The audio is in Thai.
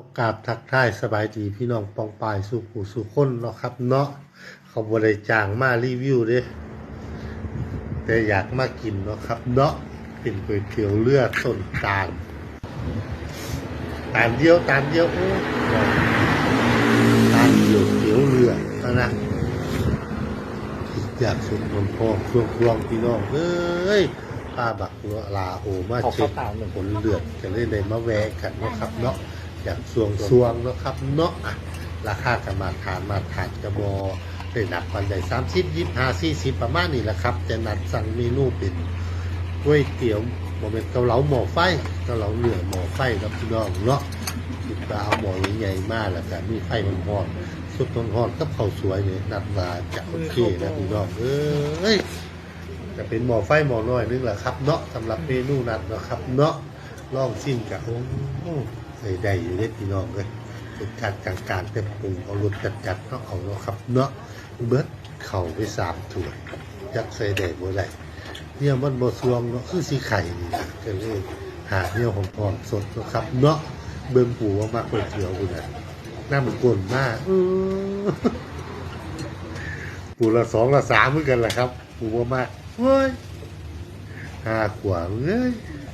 โอกาสทักทายสบายดีพี่น้องปองปายสู่ผู้สู่คนเนาะครับ เนาะเขาบริจางมารีวิวเด้แต่อยากมากินเนาะครับ เนาะเป็นก๋วยเตี๋ยวเลือดต้นตาลตาลเดียวตาลเดียวโอ้ตาลเดียวเตี๋ยวเลือดเท่านะอยากสุดนมพองช่วงช่วงพี่น้องเอ้ยป้าบักเนาะลาโอมาเช็คผลเลือดจะได้ในมาแวะกันเนาะครับ เนาะ อยากสวงสวงเนาะครับเนาะอะราคากันมาทานมาทานกระบอได้หนักวันใหญ่สามสิบยี่ห้าสี่สิบประมาณนี้แหละครับ จะนัดสั่งเมนูเป็นก๋วยเตี๋ยวโมเป็นเกาเหลาหม้อไฟเกาเหลาเหนือหม้อไฟครับพี่น้องเนาะติดตาเอาหม้อใหญ่ๆมากแล้วก็มีไฟมันหอนซุปต้นหอนกับข้าสวยเนี่ยนัดว่าจะโอเคนะพี่น้องเอ้ยจะเป็นหม้อไฟหม้อน้อยนึงแหละครับเนาะสำหรับเมนูนัดนะครับเนาะ ลองซิมกับโอ้ได้ได้อยู่เล็พี่น้องเลยรสชาติกลางๆแต่ปรุงเอารสจัดๆเนาะเอาเนาะครับเนาะเบิดเข่าไปสามถ้วยจักใส่ได้บ่ได้เนี่ยมันบ่สวงเนาะคือสีไข่นี่ะก็เลยหาเนี่ยหอมๆสดเนาะครับ เนาะเบิ่งปูว่ามากก๋วยเตี๋ยวกูน่ะน้ำมันกลนมากปูละสองละสามเหมือนกันแหละครับ ปูว่ามากเฮ้ยห้าขวบเอ้ย